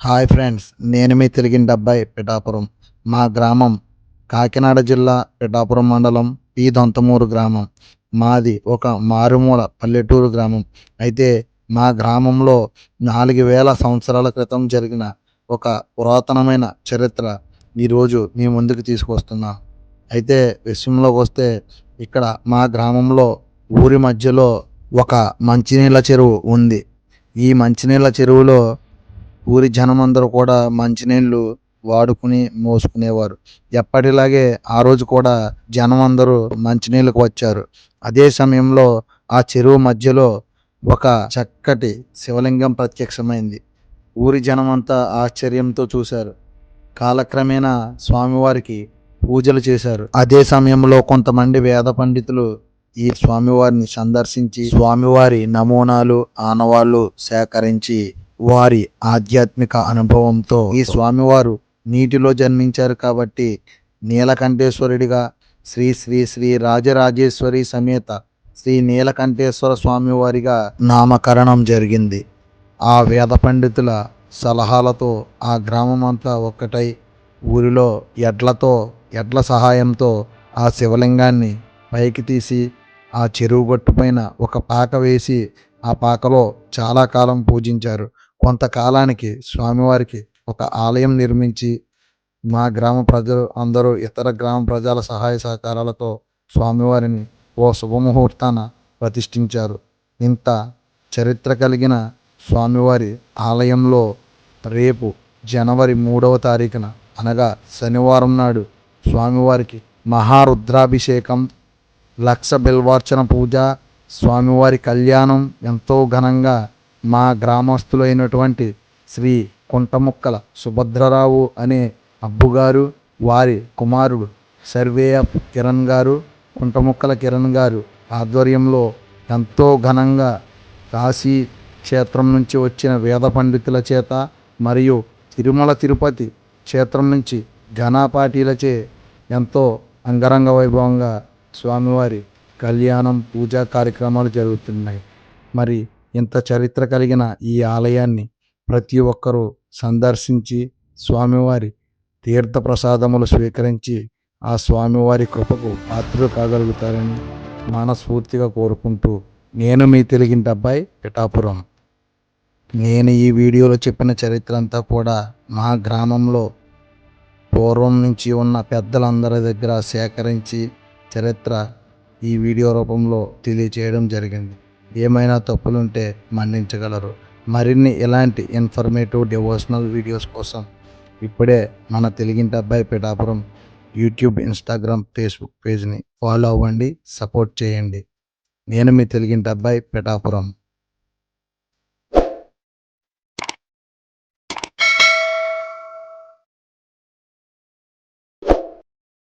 Hi friends నేను మీ తిరిగిన డబ్బాయి పిఠాపురం. మా గ్రామం కాకినాడ జిల్లా పిఠాపురం మండలం పి. దొంతమూరు గ్రామం. మాది ఒక మారుమూల పల్లెటూరు గ్రామం. అయితే మా గ్రామంలో నాలుగు వేల సంవత్సరాల క్రితం జరిగిన ఒక పురాతనమైన చరిత్ర ఈరోజు మీ ముందుకు తీసుకొస్తున్నా అయితే విషయంలోకి వస్తే ఇక్కడ మా గ్రామంలో ఊరి మధ్యలో ఒక మంచినీళ్ళ చెరువు ఉంది. ఈ మంచినీళ్ళ చెరువులో ఊరి జనమందరూ కూడా మంచినీళ్ళు వాడుకుని మోసుకునేవారు. ఎప్పటిలాగే ఆ రోజు కూడా జనం అందరూ మంచినీళ్ళకు వచ్చారు. అదే సమయంలో ఆ చెరువు మధ్యలో ఒక చక్కటి శివలింగం ప్రత్యక్షమైంది. ఊరి జనమంతా ఆశ్చర్యంతో చూశారు. కాలక్రమేణా స్వామివారికి పూజలు చేశారు. అదే సమయంలో కొంతమంది వేద పండితులు ఈ స్వామివారిని సందర్శించి స్వామివారి నమూనాలు ఆనవాళ్ళు సేకరించి వారి ఆధ్యాత్మిక అనుభవంతో ఈ స్వామివారు నీటిలో జన్మించారు కాబట్టి నీలకంఠేశ్వరుడిగా శ్రీ శ్రీ శ్రీ రాజరాజేశ్వరి సమేత శ్రీ నీలకంఠేశ్వర స్వామివారిగా నామకరణం జరిగింది. ఆ వేద పండితుల సలహాలతో ఆ గ్రామం అంతా ఒక్కటై ఊరిలో ఎడ్లతో ఎడ్ల సహాయంతో ఆ శివలింగాన్ని పైకి తీసి ఆ చెరువు గట్టు పైన ఒక పాక వేసి ఆ పాకలో చాలా కాలం పూజించారు. కొంతకాలానికి స్వామివారికి ఒక ఆలయం నిర్మించి మా గ్రామ ప్రజలు అందరూ ఇతర గ్రామ ప్రజల సహాయ సహకారాలతో స్వామివారిని ఓ శుభముహూర్తాన ప్రతిష్ఠించారు. ఇంత చరిత్ర కలిగిన స్వామివారి ఆలయంలో రేపు జనవరి మూడవ తారీఖున అనగా శనివారం నాడు స్వామివారికి మహారుద్రాభిషేకం లక్ష బిల్వార్చన పూజ స్వామివారి కళ్యాణం ఎంతో ఘనంగా మా గ్రామస్తులైనటువంటి శ్రీ కుంటముక్కల సుభద్రరావు అనే అబ్బుగారు వారి కుమారుడు సర్వేయ కిరణ్ గారు కుంటముక్కల కిరణ్ గారు ఆధ్వర్యంలో ఎంతో ఘనంగా కాశీ క్షేత్రం నుంచి వచ్చిన వేద పండితుల చేత మరియు తిరుమల తిరుపతి క్షేత్రం నుంచి ఘనాపాటీలచే ఎంతో అంగరంగ వైభవంగా స్వామివారి కళ్యాణం పూజా కార్యక్రమాలు జరుగుతున్నాయి. మరి ఇంత చరిత్ర కలిగిన ఈ ఆలయాన్ని ప్రతి ఒక్కరూ సందర్శించి స్వామివారి తీర్థ ప్రసాదములు స్వీకరించి ఆ స్వామివారి కృపకు పాత్రలు కాగలుగుతారని మనస్ఫూర్తిగా కోరుకుంటూ నేను మీ తెలిగింటి అబ్బాయి పిఠాపురం. నేను ఈ వీడియోలో చెప్పిన చరిత్ర అంతా కూడా మా గ్రామంలో పూర్వం నుంచి ఉన్న పెద్దలందరి దగ్గర సేకరించి చరిత్ర ఈ వీడియో రూపంలో తెలియచేయడం జరిగింది. ఏమైనా తప్పులుంటే మన్నించగలరు. మరిన్ని ఇలాంటి ఇన్ఫర్మేటివ్ డివోషనల్ వీడియోస్ కోసం ఇప్పుడే మన తెలుగింటి అబ్బాయి పిఠాపురం యూట్యూబ్ ఇన్స్టాగ్రామ్ ఫేస్బుక్ పేజ్ని ఫాలో అవ్వండి సపోర్ట్ చేయండి. నేను మీ తెలుగింటి అబ్బాయి పిఠాపురం.